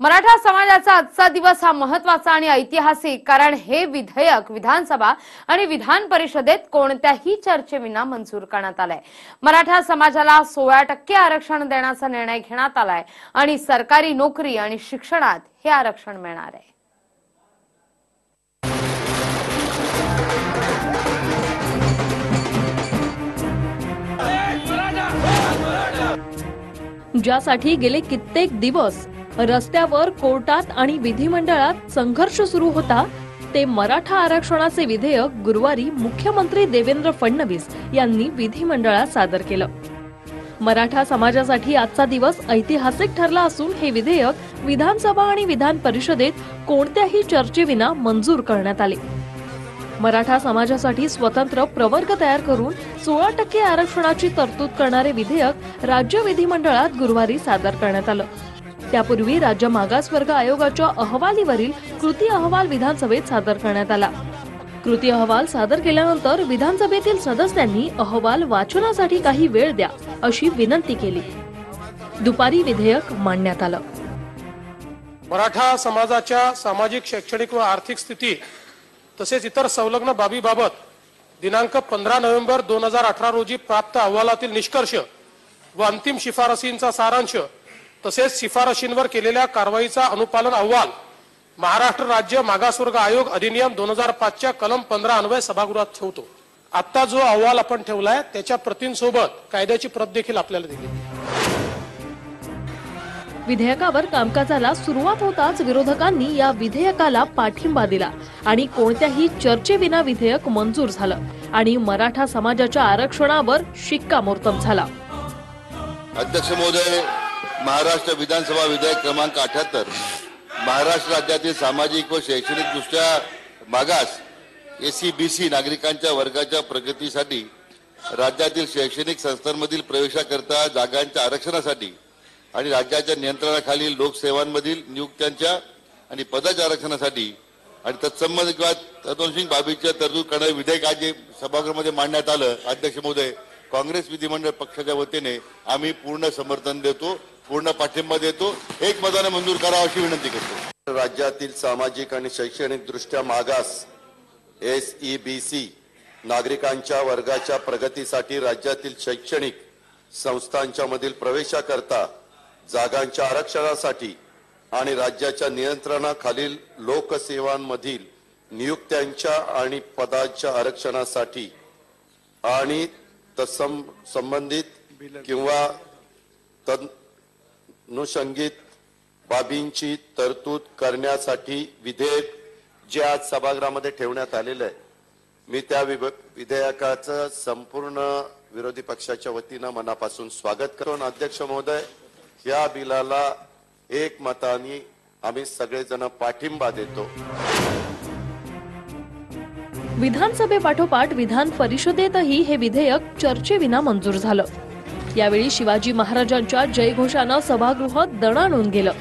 मराठा समाजाचा आजचा दिवस हा महत्त्वाचा आणि ऐतिहासिक कारण हे विधेयक विधानसभा आणि विधान परिषदेत कोणत्याही चर्चेविना मंजूर करण्यात आलंय. मराठा समाजाला सोळा टक्के आरक्षण देण्याचा निर्णय घेण्यात आलाय आणि सरकारी नोकरी आणि शिक्षणात हे आरक्षण मिळणार आहे. ज्यासाठी गेले कित्येक दिवस रस्त्यावर कोर्टात आणि विधिमंडळात संघर्ष सुरू होता ते मराठा आरक्षणाचे विधेयक गुरुवारी मुख्यमंत्री देवेंद्र फडणवीस यांनी विधिमंडळात सादर केलं. मराठा समाजासाठी आजचा दिवस ऐतिहासिक ठरला असून हे विधेयक विधानसभा आणि विधान परिषदेत कोणत्याही चर्चेविना मंजूर करण्यात आले. मराठा समाजासाठी स्वतंत्र प्रवर्ग तयार करून सोळा टक्के आरक्षणाची तरतूद करणारे विधेयक राज्य विधिमंडळात गुरुवारी सादर करण्यात आलं. त्यापूर्वी राज्य मागासवर्ग आयोगाच्या अहवालीवरील कृती अहवाल विधानसभेत सादर करण्यात आला. कृती अहवाल सादर केल्यानंतर विधानसभेतील सदस्यांनी अहवाल वाचनासाठी काही वेळ द्या अशी विनंती केली. दुपारी विधेयक मांडण्यात आलं. मराठा समाजाच्या सामाजिक शैक्षणिक व आर्थिक स्थिती तसेच इतर संलग्न बाबीबाबत दिनांक पंधरा नोव्हेंबर दोन हजार अठरा रोजी प्राप्त अहवालातील निष्कर्ष व अंतिम शिफारसींचा सारांश तसेच शिफारशींवर केलेल्या कारवाईचा अनुपालन अहवाल महाराष्ट्र राज्य मागासवर्ग आयोग अधिनियम दोन हजार पाचच्या कलम पंधरा अन्वय सभागृहात ठेवतो. आता जो अहवाल आपण ठेवलाय त्याच्या प्रतींसोबत कायद्याची प्रत देखील आपल्याला दिली. विधेयकावर कामकाजाला सुरुवात होताच विरोधकांनी या विधेयकाला पाठिंबा दिला आणि कोणत्याही चर्चेविना विधेयक मंजूर झालं आणि मराठा समाजाच्या आरक्षणावर शिक्कामोर्तब झाला. अध्यक्ष महोदय महाराष्ट्र विधानसभा विधेयक क्रमांक अठ्याहत्तर. महाराष्ट्र राज्यातील सामाजिक व शैक्षणिक दृष्ट्या मागास एसी बी सी नागरिकांच्या वर्गाच्या प्रगतीसाठी राज्यातील शैक्षणिक संस्थांमधील प्रवेशाकरता जागांच्या आरक्षणासाठी आणि राज्याच्या नियंत्रणाखालील लोकसेवांमधील नियुक्त्यांच्या आणि पदाच्या आरक्षणासाठी आणि तत्संबंध किंवा तत्वसिंग बाबीच्या तरतूद करणारे विधेयक आज सभागृहामध्ये मांडण्यात आलं. अध्यक्ष महोदय काँग्रेस विधिमंडळ पक्षाच्या वतीने आम्ही पूर्ण समर्थन देतो. पूर्ण पाठिंबा देतो. एक मताने मंजूर करावा अशी विनंती करतो. राज्यातील सामाजिक आणि शैक्षणिक दृष्ट्या मागास एस ई बी सी नागरिकांच्या वर्गाच्या प्रगतीसाठी राज्यातील शैक्षणिक संस्थांच्या मधील प्रवेशाकरता जागांच्या आरक्षणासाठी आणि राज्याच्या नियंत्रणाखालील लोकसेवांमधील नियुक्त्यांच्या आणि पदांच्या आरक्षणासाठी आणि तत्सं संबंधित किंवा तनुषंगित बाबींची तरतूद करण्यासाठी विधेयक जे आज सभागृहामध्ये ठेवण्यात आलेलं आहे. मी त्या विभ- विधेयकाचं संपूर्ण विरोधी पक्षाच्या वतीनं मनापासून स्वागत करतो. अध्यक्ष महोदय या बिलाला एक मताने आम्ही सगळेजण पाठिंबा देतो. विधानसभेपाठोपाठ विधान परिषदेतही हे विधेयक चर्चेविना मंजूर झालं. यावेळी शिवाजी महाराजांच्या जयघोषानं सभागृह दणाणून गेलं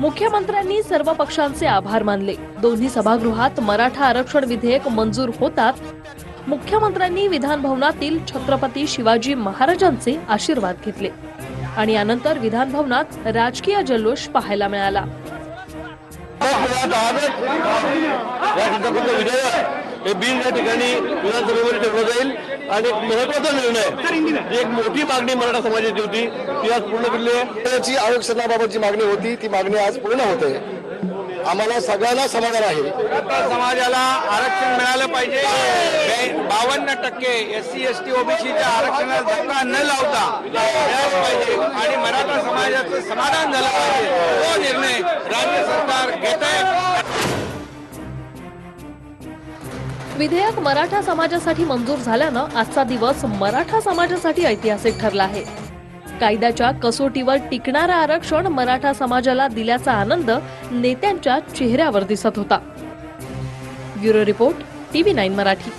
मुख्यमंत्र्यांनी सर्व पक्षांचे आभार मानले. दोन्ही सभागृहात मराठा आरक्षण विधेयक मंजूर होतात. मुख्यमंत्र्यांनी विधानभवनातील छत्रपती शिवाजी महाराजांचे आशीर्वाद घेतले. आणि यानंतर विधानभवनात राजकीय जल्लोष पाहायला मिळाला. हे बिल या ठिकाणी विधानसभेवर ठेवलं जाईल. आणि एक महत्त्वाचा निर्णय जी एक मोठी मागणी मराठा समाजाची होती ती आज पूर्ण केली आहे. जी आरक्षणाबाबतची मागणी होती ती मागणी आज पूर्ण होते आम्हाला सगळ्यांना समाधान आहे. मराठा समाजाला आरक्षण मिळालं पाहिजे. बावन्न टक्के एस सी एस टी ओबीसीच्या आरक्षणाला धक्का न लावता मिळालं पाहिजे. आणि मराठा समाजाचं समाधान झालं पाहिजे. तो निर्णय राज्य सरकार घेत आहे. विधेयक मराठा समाजासाठी मंजूर झाल्यानं आजचा दिवस मराठा समाजासाठी ऐतिहासिक ठरला आहे. कायद्याच्या कसोटीवर टिकणारं आरक्षण मराठा समाजाला दिल्याचा आनंद नेत्यांच्या चेहऱ्यावर दिसत होता. Bureau report TV nine Marathi.